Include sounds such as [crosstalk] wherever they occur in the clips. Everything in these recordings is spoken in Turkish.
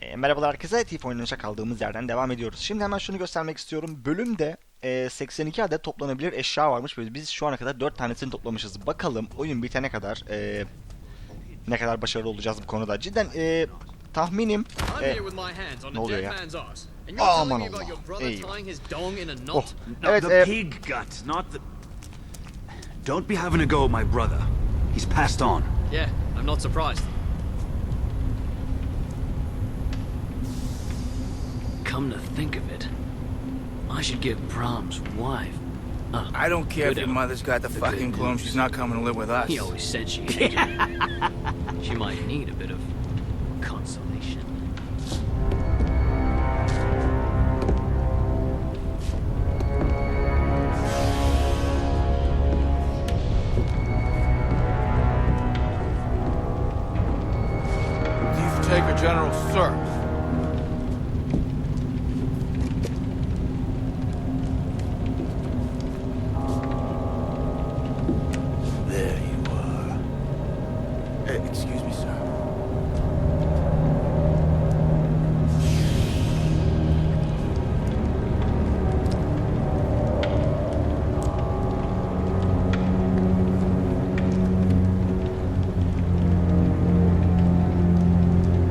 E, merhabalar herkese. Thief oynanışa kaldığımız yerden devam ediyoruz. Şimdi hemen şunu göstermek istiyorum. Bölümde e, 82 adet toplanabilir eşya varmış biz şu ana kadar 4 tanesini toplamışız. Bakalım oyun bitene kadar e, ne kadar başarılı olacağız bu konuda. Cidden e, tahminim I'm e, ne oluyor ya? Aman Allah. Eyvah. oh, evet e. Don't be having a go at my brother. He's passed on. Yeah, I'm not surprised. Come to think of it, I should give Brahms' wife. Uh, I don't care if your mother's got the The fucking clone. She's not coming to live with us. he always said she hated me. [laughs] She might need a bit of consolation.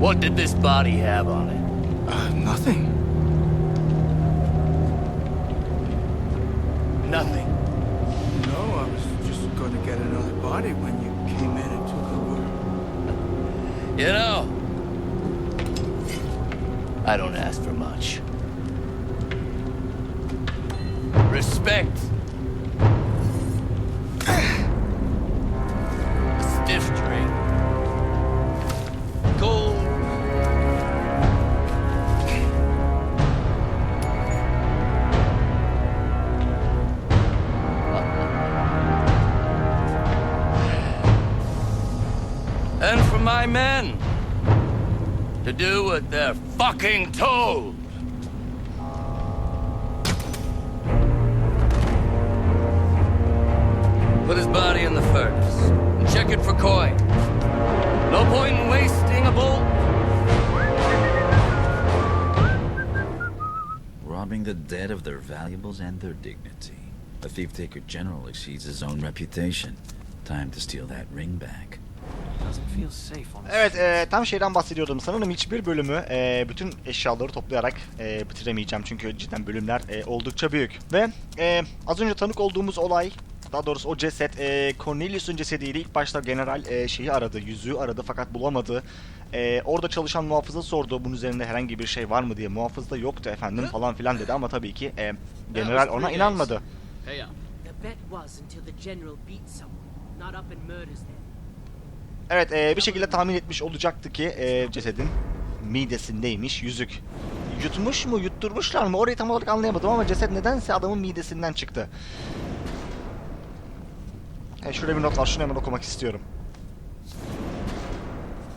What did this body have on it? Uh, nothing. Nothing. No, I was just going to get another body when you came in and took over. [laughs] You know, I don't ask for much. Respect. And for my men to do what they're fucking told. Put his body in the furnace and check it for coin. No point in wasting a bolt. Robbing the dead of their valuables and their dignity. A thief taker general exceeds his own reputation. Time to steal that ring back. Evet e, tam şeyden bahsediyordum. Sanırım hiçbir bölümü e, bütün eşyaları toplayarak e, bitiremeyeceğim. Çünkü cidden bölümler e, oldukça büyük. Ve e, az önce tanık olduğumuz olay daha doğrusu o ceset e, Cornelius'un cesediydi. İlk başta general e, şeyi aradı, yüzüğü aradı fakat bulamadı. E, orada çalışan muhafıza sordu bunun üzerinde herhangi bir şey var mı diye. Muhafız da yoktu efendim falan filan dedi ama tabii ki e, general ona inanmadı. Hey Evet e, bir şekilde tahmin etmiş olacaktı ki e, cesedin midesindeymiş yüzük. Yutmuş mu yutturmuşlar mı orayı tam olarak anlayamadım ama ceset nedense adamın midesinden çıktı. E, şurada bir not var şunu hemen okumak istiyorum.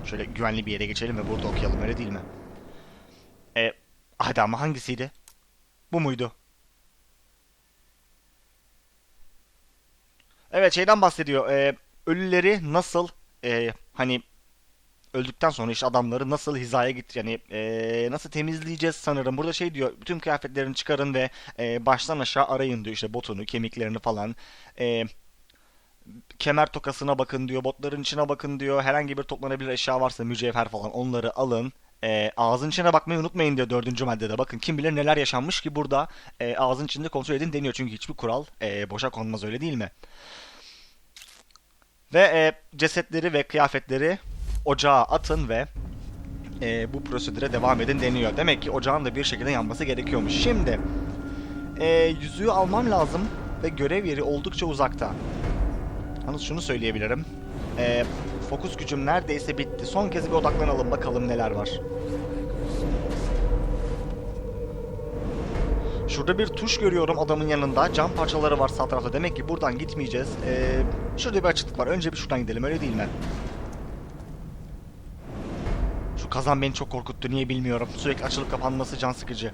Şöyle güvenli bir yere geçelim ve burada okuyalım öyle değil mi? E, hadi ama hangisiydi? Bu muydu? Evet şeyden bahsediyor. E, ölüleri nasıl e, hani öldükten sonra işte adamları nasıl hizaya git yani e, nasıl temizleyeceğiz sanırım. Burada şey diyor bütün kıyafetlerini çıkarın ve e, baştan aşağı arayın diyor işte botunu, kemiklerini falan. E, kemer tokasına bakın diyor, botların içine bakın diyor. Herhangi bir toplanabilir eşya varsa mücevher falan onları alın. E, ağzın içine bakmayı unutmayın diyor dördüncü maddede. Bakın kim bilir neler yaşanmış ki burada e, ağzın içinde kontrol edin deniyor. Çünkü hiçbir kural e, boşa konmaz öyle değil mi? Ve e, cesetleri ve kıyafetleri ocağa atın ve e, bu prosedüre devam edin deniyor. Demek ki ocağın da bir şekilde yanması gerekiyormuş. Şimdi e, yüzüğü almam lazım ve görev yeri oldukça uzakta. Yalnız şunu söyleyebilirim. E, fokus gücüm neredeyse bitti. Son kez bir odaklanalım bakalım neler var. Şurada bir tuş görüyorum adamın yanında. Cam parçaları var sağ tarafta. Demek ki buradan gitmeyeceğiz. Ee, şurada bir açıklık var. Önce bir şuradan gidelim öyle değil mi? Şu kazan beni çok korkuttu. Niye bilmiyorum. Sürekli açılıp kapanması can sıkıcı.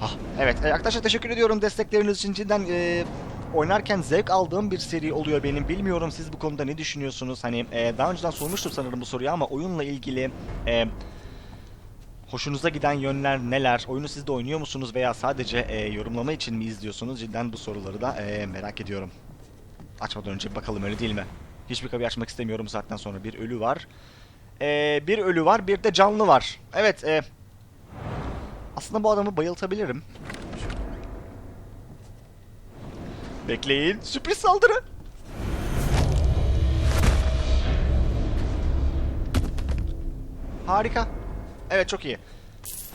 Ah, evet. E, arkadaşlar teşekkür ediyorum destekleriniz için. Cidden e, oynarken zevk aldığım bir seri oluyor benim. Bilmiyorum siz bu konuda ne düşünüyorsunuz? Hani e, daha önceden sormuştum sanırım bu soruyu ama oyunla ilgili e, hoşunuza giden yönler neler? Oyunu siz de oynuyor musunuz veya sadece e, yorumlama için mi izliyorsunuz? Cidden bu soruları da e, merak ediyorum. Açmadan önce bakalım öyle değil mi? Hiçbir kapıyı açmak istemiyorum zaten sonra. Bir ölü var. E, bir ölü var, bir de canlı var. Evet, e, aslında bu adamı bayıltabilirim. Bekleyin, sürpriz saldırı. Harika. Evet çok iyi.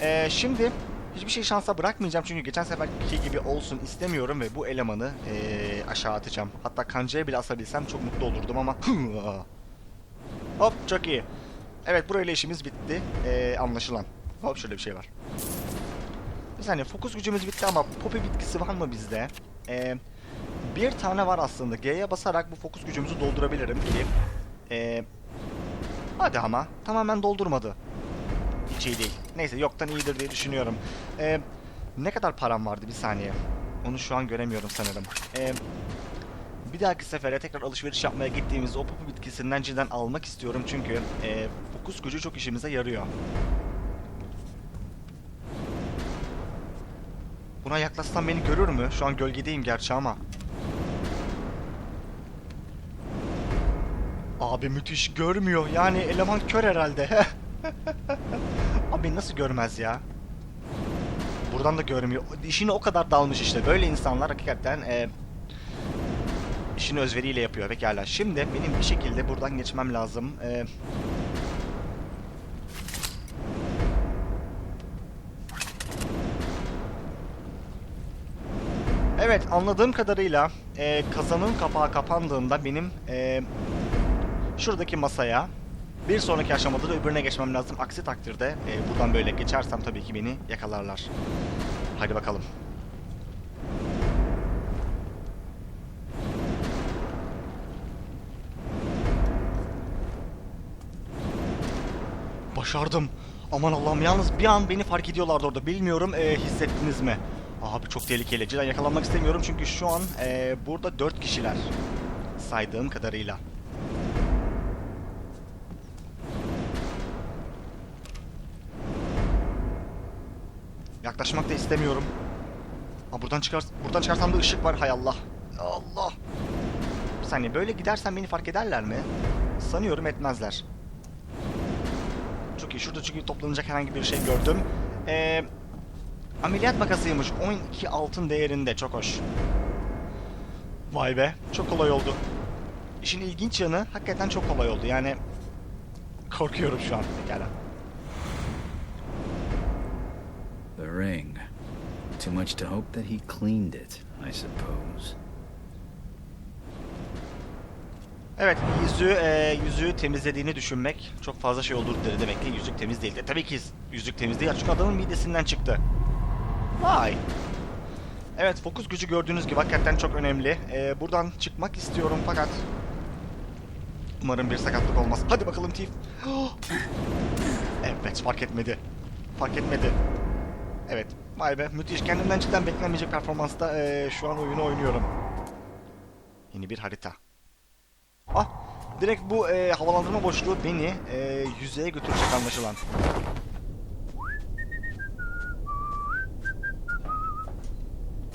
Ee, şimdi hiçbir şey şansa bırakmayacağım çünkü geçen seferki gibi olsun istemiyorum ve bu elemanı ee, aşağı atacağım. Hatta kancaya bile asabilsem çok mutlu olurdum ama [laughs] Hop çok iyi. Evet burayla işimiz bitti. Ee, anlaşılan. Hop şöyle bir şey var. Bir saniye fokus gücümüz bitti ama popi bitkisi var mı bizde? Ee, bir tane var aslında. G'ye basarak bu fokus gücümüzü doldurabilirim ki. Ee, hadi ama tamamen doldurmadı. Hiç iyi değil. Neyse yoktan iyidir diye düşünüyorum. Ee, ne kadar param vardı bir saniye. Onu şu an göremiyorum sanırım. Ee, bir dahaki sefere tekrar alışveriş yapmaya gittiğimizde o popu bitkisinden cidden almak istiyorum çünkü e, fokus gücü çok işimize yarıyor. Buna yaklaşsam beni görür mü? Şu an gölgedeyim gerçi ama. Abi müthiş görmüyor. Yani eleman kör herhalde. [laughs] Abi nasıl görmez ya? Buradan da görmüyor. İşini o kadar dalmış işte. Böyle insanlar hakikaten e, işini özveriyle yapıyor. Pekala. Şimdi benim bir şekilde buradan geçmem lazım. E, Evet anladığım kadarıyla e, kazanın kapağı kapandığında benim e, şuradaki masaya bir sonraki aşamada da öbürüne geçmem lazım. Aksi takdirde e, buradan böyle geçersem tabii ki beni yakalarlar. Hadi bakalım. Başardım. Aman Allah'ım yalnız bir an beni fark ediyorlardı orada. Bilmiyorum e, hissettiniz mi? Abi çok tehlikeli. Cidden yakalanmak istemiyorum çünkü şu an e, burada 4 kişiler. Saydığım kadarıyla. Yaklaşmak da istemiyorum. Aa, buradan çıkar buradan çıkarsam da ışık var hay Allah. Allah. Bir saniye böyle gidersen beni fark ederler mi? Sanıyorum etmezler. Çok iyi. Şurada çünkü toplanacak herhangi bir şey gördüm. Ee, ameliyat makasıymış. 12 altın değerinde. Çok hoş. Vay be. Çok kolay oldu. İşin ilginç yanı hakikaten çok kolay oldu. Yani korkuyorum şu an. Pekala. Ring. Too much to hope that he cleaned it, I suppose. Evet, yüzüğü, e, yüzüğü temizlediğini düşünmek çok fazla şey olur dedi demek ki yüzük temiz değildi. Tabii ki yüzük temiz değil çünkü adamın midesinden çıktı. Vay. Evet, fokus gücü gördüğünüz gibi hakikaten çok önemli. E, buradan çıkmak istiyorum fakat umarım bir sakatlık olmaz. Hadi bakalım Tiff. [gasps] evet, fark etmedi. Fark etmedi. Evet, vay be müthiş. Kendimden cidden beklenmeyecek performansta e, şu an oyunu oynuyorum. Yeni bir harita. Ah, direkt bu e, havalandırma boşluğu beni e, yüzeye götürecek anlaşılan.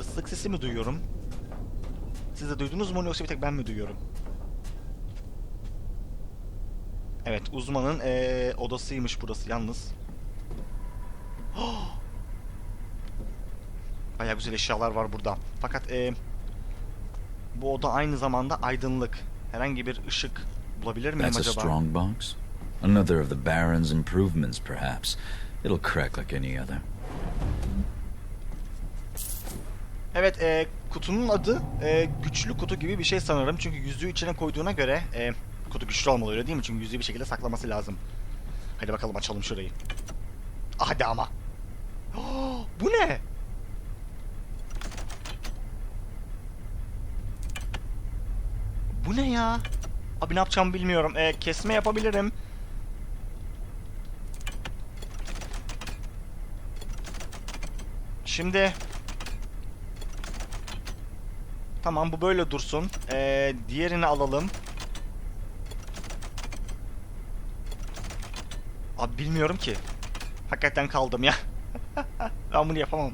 Islık sesi mi duyuyorum? Siz de duydunuz mu yoksa bir tek ben mi duyuyorum? Evet, uzmanın e, odasıymış burası yalnız. Bayağı güzel eşyalar var burada. Fakat e, bu oda aynı zamanda aydınlık. Herhangi bir ışık bulabilir miyim That's a acaba? strong box. Another of the Baron's improvements, perhaps. It'll crack like any other. Evet, e, kutunun adı e, güçlü kutu gibi bir şey sanırım. Çünkü yüzüğü içine koyduğuna göre e, kutu güçlü olmalı öyle değil mi? Çünkü yüzüğü bir şekilde saklaması lazım. Hadi bakalım açalım şurayı. Hadi ama. Oh, [gasps] bu ne? Bu ne ya? Abi ne yapacağımı bilmiyorum. E, kesme yapabilirim. Şimdi Tamam bu böyle dursun. Ee, diğerini alalım. Abi bilmiyorum ki. Hakikaten kaldım ya. [laughs] ben bunu yapamam.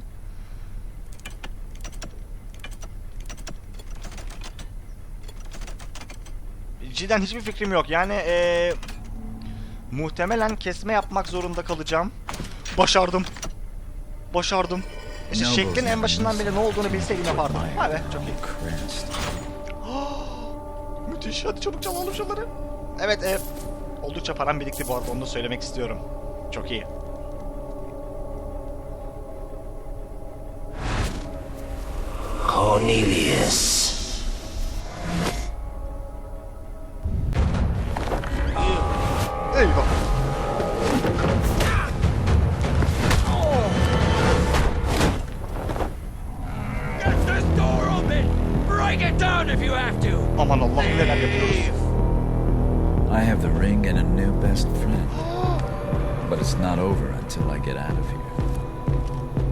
Cidden hiçbir fikrim yok. Yani eee muhtemelen kesme yapmak zorunda kalacağım. Başardım. Başardım. İşte şeklin en başından beri ne olduğunu bilseydim yapardım. Be çok iyi. [gasps] Müthiş. Hadi çabuk çalalım şunları. Evet, e, oldukça param birikti bu arada. Onu da söylemek istiyorum. Çok iyi. Cornelius.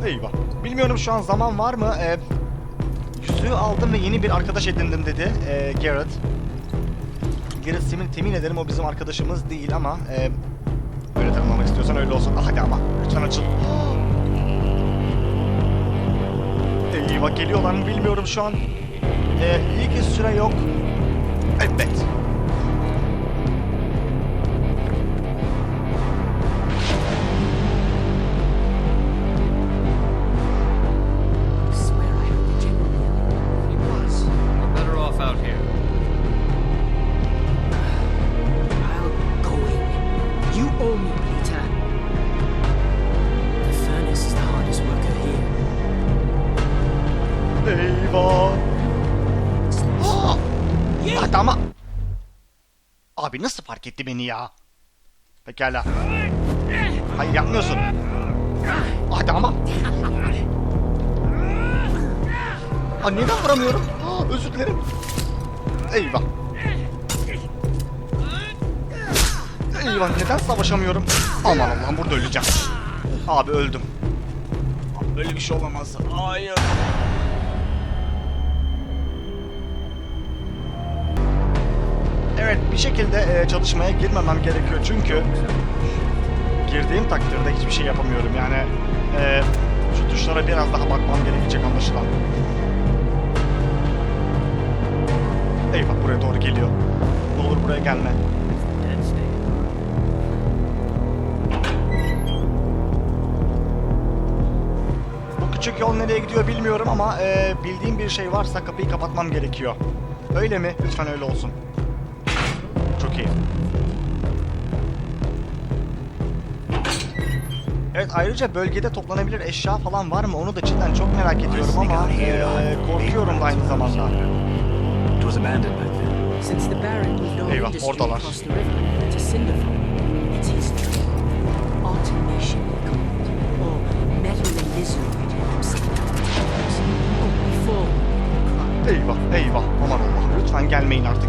Eyvah. Bilmiyorum şu an zaman var mı? E, yüzüğü aldım ve yeni bir arkadaş edindim dedi e, Garrett. Garrett temin, temin ederim o bizim arkadaşımız değil ama e, öyle tanımlamak istiyorsan öyle olsun. Ah, hadi ama lütfen açıl. Eyvah geliyorlar mı bilmiyorum şu an. E, iyi ki süre yok. Evet. Abi nasıl fark etti beni ya? Pekala. Hayır yapmıyorsun. Hadi ama. Aa, neden vuramıyorum? Aa, özür dilerim. Eyvah. Eyvah neden savaşamıyorum? Aman Allah'ım burada öleceğim. Abi öldüm. Abi, Böyle bir şey olamaz. Hayır. Evet bir şekilde e, çalışmaya girmemem gerekiyor çünkü girdiğim takdirde hiçbir şey yapamıyorum yani e, şu tuşlara biraz daha bakmam gerekecek anlaşılan. Eyvah buraya doğru geliyor. Ne olur buraya gelme. Bu küçük yol nereye gidiyor bilmiyorum ama e, bildiğim bir şey varsa kapıyı kapatmam gerekiyor. Öyle mi? Lütfen öyle olsun. İyi. Evet ayrıca bölgede toplanabilir eşya falan var mı? Onu da cidden çok merak ediyorum ama e, korkuyorum da aynı zamanda. Eyvah, oradalar. Eyvah eyvah. Aman Allah'ım lütfen gelmeyin artık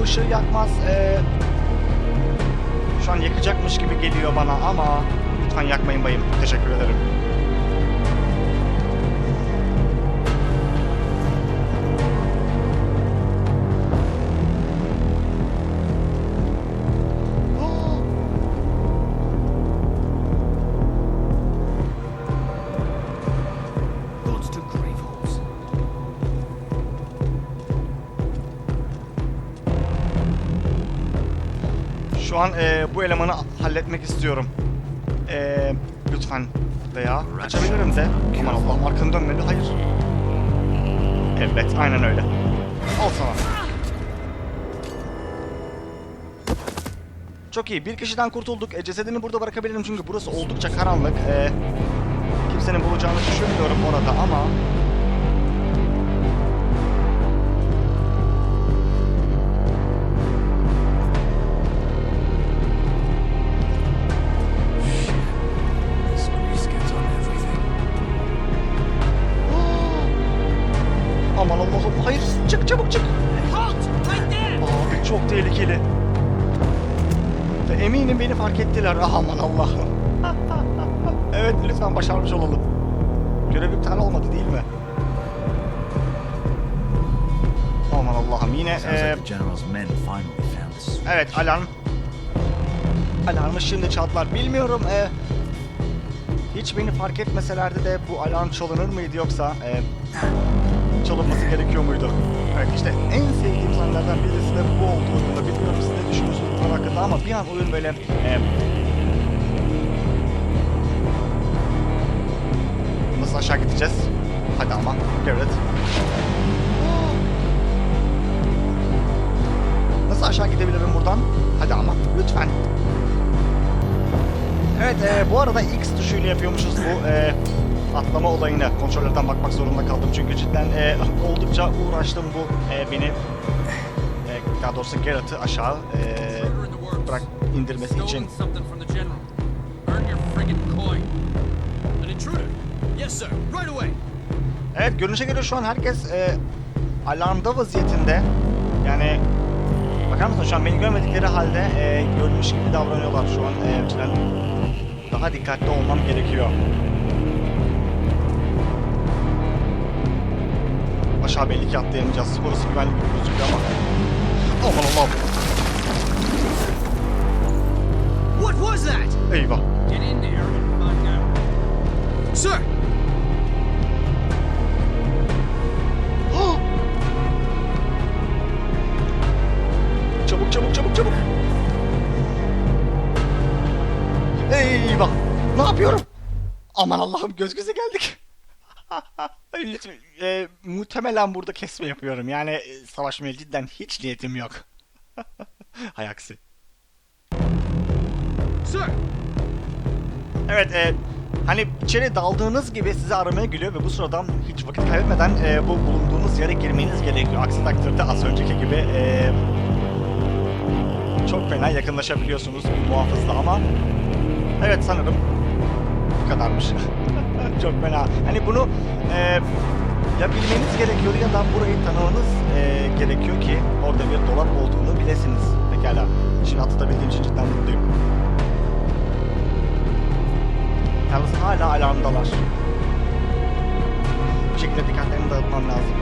o ışığı yakmaz. Ee, şu an yakacakmış gibi geliyor bana ama lütfen yakmayın bayım. Teşekkür ederim. Şu an e, bu elemanı halletmek istiyorum. E, lütfen veya açabilirim de. Aman Allah'ım arkanı dönmeli. Hayır. Evet aynen öyle. Al sana. Çok iyi. Bir kişiden kurtulduk. E, cesedini burada bırakabilirim çünkü burası oldukça karanlık. E, kimsenin bulacağını düşünmüyorum orada ama... found this. evet alarm alarmı şimdi çaldılar. Bilmiyorum. E, hiç beni fark etmeselerdi de bu alarm çalınır mıydı yoksa e, çalınması gerekiyor muydu? Evet işte en sevdiğim sahnelerden birisi de bu olduğu oyunda. Bilmiyorum siz ne düşünüyorsunuz hakkında ama bir an oyun böyle e, Nasıl aşağı gideceğiz? Hadi ama. Garrett. Nasıl aşağı gidebilirim buradan? Hadi ama. Lütfen. Evet e, bu arada X tuşuyla yapıyormuşuz bu e, atlama olayını. Kontrollerden bakmak zorunda kaldım çünkü cidden e, oldukça uğraştım bu e, beni e, daha doğrusu Garrett'ı aşağı e, bırak indirmesi için. Evet görünüşe göre şu an herkes e, alarmda vaziyetinde. Yani bakar mısın şu an beni görmedikleri halde e, görmüş gibi davranıyorlar şu an. E, cidden daha dikkatli olmam gerekiyor. Aşağı belli ki atlayamayacağız. Burası güvenli gibi gözüküyor ama. Aman Allah'ım. What was that? Eyvah. Get in there and find out. Sir! Çabuk çabuk çabuk çabuk. Eyvah. Ne yapıyorum? Aman Allah'ım göz göze geldik. [laughs] Lütfen, e, muhtemelen burada kesme yapıyorum. Yani e, savaşmaya cidden hiç niyetim yok. [laughs] Hay aksi. Sir! Evet, e, hani içeri daldığınız gibi sizi aramaya geliyor ve bu sırada hiç vakit kaybetmeden e, bu bulunduğunuz yere girmeniz gerekiyor. Aksi takdirde az önceki gibi e, çok fena yakınlaşabiliyorsunuz muhafızla ama evet sanırım bu kadarmış. [laughs] çok fena. Hani bunu e, ya bilmeniz gerekiyor ya da burayı tanımanız e, gerekiyor ki orada bir dolap olduğunu bilesiniz. Pekala. Şimdi atlatabildiğim için cidden mutluyum. Yalnız hala alarmdalar. Bu şekilde dikkatlerini dağıtmam lazım.